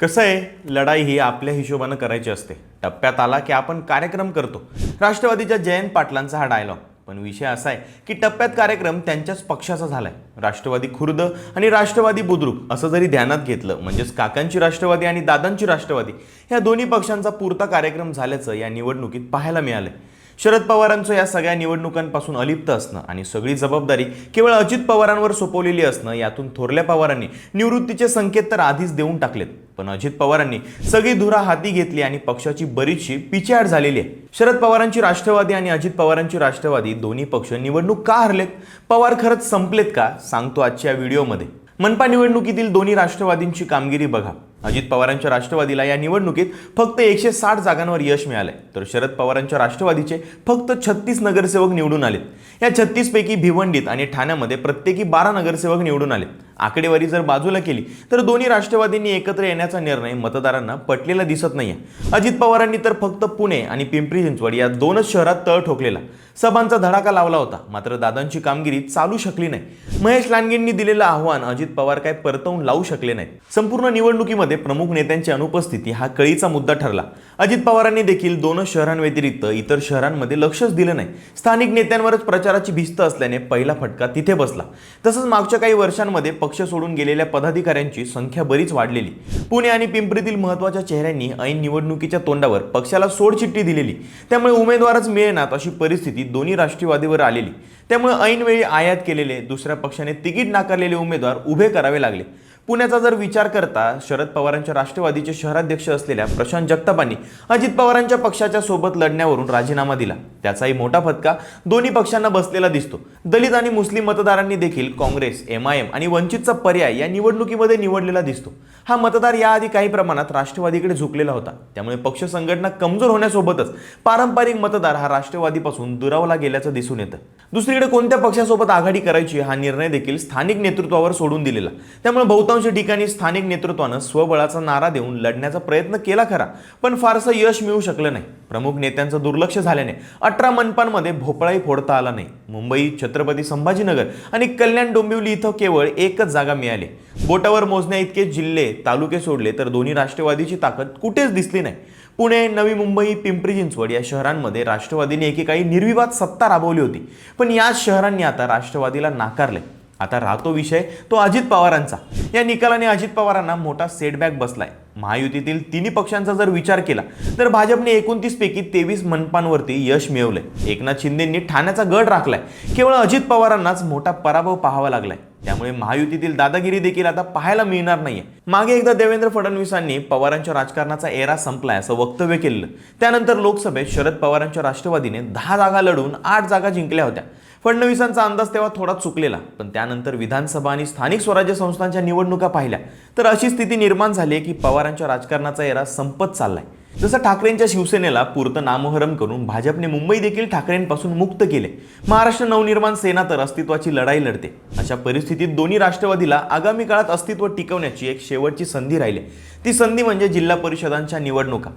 कसं आहे? लढाई ही आपल्या हिशोबानं करायची असते. टप्प्यात आला की आपण कार्यक्रम करतो. राष्ट्रवादीच्या जयंत पाटलांचा हा डायलॉग पण विषय असा आहे की टप्प्यात कार्यक्रम त्यांच्याच पक्षाचा झालाय. राष्ट्रवादी खुर्द आणि राष्ट्रवादी बुद्रुक असं जरी ध्यानात घेतलं म्हणजेच काकांची राष्ट्रवादी आणि दादांची राष्ट्रवादी ह्या दोन्ही पक्षांचा पुरता कार्यक्रम झाल्याचं या निवडणुकीत पाहायला मिळालंय. शरद पवारांचं या सगळ्या निवडणुकांपासून अलिप्त असणं आणि सगळी जबाबदारी केवळ अजित पवारांवर सोपवलेली असणं यातून थोरल्या पवारांनी निवृत्तीचे संकेत तर आधीच देऊन टाकलेत. पण अजित पवारांनी सगळी धुरा हाती घेतली आणि पक्षाची बरीचशी पिछेहाट झालेली आहे. शरद पवारांची राष्ट्रवादी आणि अजित पवारांची राष्ट्रवादी दोन्ही पक्ष निवडणूक का हरलेत? पवार खरंच संपलेत का? सांगतो आजच्या व्हिडिओमध्ये. मनपा निवडणुकीतील दोन्ही राष्ट्रवादींची कामगिरी बघा. अजित पवारांच्या राष्ट्रवादीला या निवडणुकीत फक्त एकशे साठ जागांवर यश मिळालंय. तर शरद पवारांच्या राष्ट्रवादीचे फक्त छत्तीस नगरसेवक निवडून आलेत. या छत्तीस पैकी भिवंडीत आणि ठाण्यामध्ये प्रत्येकी बारा नगरसेवक निवडून आलेत. आकडेवारी जर बाजूला केली तर दोन्ही राष्ट्रवादींनी एकत्र येण्याचा निर्णय मतदारांना पटलेला दिसत नाही अजित पवारांनी तर फक्त पुणे आणि पिंपरी चिंचवड या दोनच शहरात तळ ठोकलेला. सभांचा धडाका लावला होता मात्र दादांची कामगिरी चालू शकली नाही. महेश लांडगेंनी दिलेलं आव्हान अजित पवार काय परतवून लावू शकले नाहीत. संपूर्ण निवडणुकीमध्ये प्रमुख नेत्यांची अनुपस्थिती हा कळीचा मुद्दा ठरला. अजित पवारांनी देखील दोनच शहरांव्यतिरिक्त इतर शहरांमध्ये लक्षच दिलं नाही. स्थानिक नेत्यांवरच प्रचाराची भिस्त असल्याने पहिला फटका तिथे बसला. तसंच मागच्या काही वर्षांमध्ये पक्ष सोडून गेलेल्या पदाधिकाऱ्यांची संख्या बरीच वाढलेली. पुणे आणि पिंपरीतील महत्त्वाच्या चेहऱ्यांनी ऐन निवडणुकीच्या तोंडावर पक्षाला सोडचिठ्ठी दिलेली. त्यामुळे उमेदवारच मिळेनात अशी परिस्थिती दोन्ही राष्ट्रवादीवर आलेली. त्यामुळे ऐनवेळी आयात केलेले दुसऱ्या पक्षाने तिकीट नाकारलेले उमेदवार उभे करावे लागले. पुण्याचा जर विचार करता शरद पवारांच्या राष्ट्रवादीचे शहराध्यक्ष असलेल्या प्रशांत जगतापांनी अजित पवारांच्या पक्षाच्या सोबत लढण्यावरून राजीनामा दिला. त्याचाही मोठा फटका दोन्ही पक्षांना बसलेला दिसतो. दलित आणि मुस्लिम मतदारांनी देखील काँग्रेस एम आय एम आणि वंचितचा पर्याय या निवडणुकीमध्ये निवडलेला दिसतो. हा मतदार याआधी काही प्रमाणात राष्ट्रवादीकडे झुकलेला होता. त्यामुळे पक्ष संघटना कमजोर होण्यासोबतच पारंपरिक मतदार हा राष्ट्रवादीपासून दुरावला गेल्याचं दिसून येतं. दुसरीकडे कोणत्या पक्षासोबत आघाडी करायची हा निर्णय देखील स्थानिक नेतृत्वावर सोडून दिलेला. त्यामुळे बहुतांश ठिकाणी स्थानिक नेतृत्वानं स्वबळाचा नारा देऊन लढण्याचा प्रयत्न केला खरा पण फारसं यश मिळू शकलं नाही. प्रमुख नेत्यांचं दुर्लक्ष झाल्याने अठरा मनपांमध्ये भोपळाही फोडता आला नाही. मुंबई छत्रपती संभाजीनगर आणि कल्याण डोंबिवली इथं केवळ एकच जागा मिळाली. बोटावर मोजण्या इतके जिल्हे तालुके सोडले तर दोन्ही राष्ट्रवादीची ताकद कुठेच दिसली नाही. पुणे नवी मुंबई पिंपरी चिंचवड या शहरांमध्ये राष्ट्रवादीने एकेकाळी निर्विवाद सत्ता राबवली होती. पण याच शहरांनी आता राष्ट्रवादीला नाकारले आता राहतो विषय तो अजित पवारांचा. या निकालाने अजित पवारांना मोठा सेटबॅक बसलाय. महायुतीतील तिन्ही पक्षांचा जर विचार केला तर भाजपने एकोणतीस पैकी तेवीस मनपांवरती यश मिळवलंय. एकनाथ शिंदेंनी ठाण्याचा गड राखलाय. केवळ अजित पवारांनाच मोठा पराभव पाहावा लागलाय. त्यामुळे महायुतीतील दादागिरी देखील आता पाहायला मिळणार नाहीये. मागे एकदा देवेंद्र फडणवीसांनी पवारांच्या राजकारणाचा एरा संपलाय असं वक्तव्य केलं त्यानंतर लोकसभेत शरद पवारांच्या राष्ट्रवादीने दहा जागा लढून आठ जागा जिंकल्या होत्या. फडणवीसांचा अंदाज तेव्हा थोडा चुकलेला पण त्यानंतर विधानसभा आणि स्थानिक स्वराज्य संस्थांच्या निवडणुका पाहिल्या. तर अशी स्थिती निर्माण झाली आहे की पवारांच्या राजकारणाचा एरा संपत चाललाय. जसं ठाकरेंच्या शिवसेनेला पुरतं नामोहरम करून भाजपने मुंबई देखील ठाकरेंपासून मुक्त केले. महाराष्ट्र नवनिर्माण सेना तर अस्तित्वाची लढाई लढते. अशा परिस्थितीत दोन्ही राष्ट्रवादीला आगामी काळात अस्तित्व टिकवण्याची एक शेवटची संधी राहिली. ती संधी म्हणजे जिल्हा परिषदांच्या निवडणुका.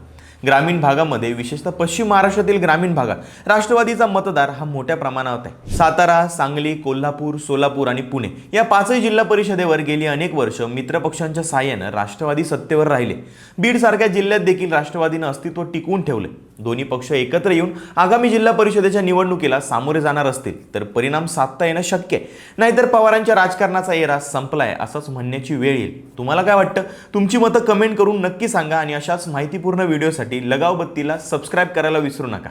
ग्रामीण भागामध्ये विशेषतः पश्चिम महाराष्ट्रातील ग्रामीण भागात राष्ट्रवादीचा मतदार हा मोठ्या प्रमाणावर आहे सातारा सांगली कोल्हापूर सोलापूर आणि पुणे या पाचही जिल्हा परिषदेवर गेली अनेक वर्ष मित्रपक्षांच्या साह्यानं राष्ट्रवादी सत्तेवर राहिले. बीड सारख्या जिल्ह्यात देखील राष्ट्रवादीनं अस्तित्व टिकवून ठेवले. दोन्ही पक्ष एकत्र येऊन आगामी जिल्हा परिषदेच्या निवडणुकीला सामोरे जाणार असतील तर परिणाम साधता येणं शक्य आहे. नाहीतर पवारांच्या राजकारणाचा येरा संपलाय असंच म्हणण्याची वेळ येईल. तुम्हाला काय वाटतं? तुमची मतं कमेंट करून नक्की सांगा आणि अशाच माहितीपूर्ण व्हिडिओसाठी लगाव बत्तीला सबस्क्राईब करायला विसरू नका.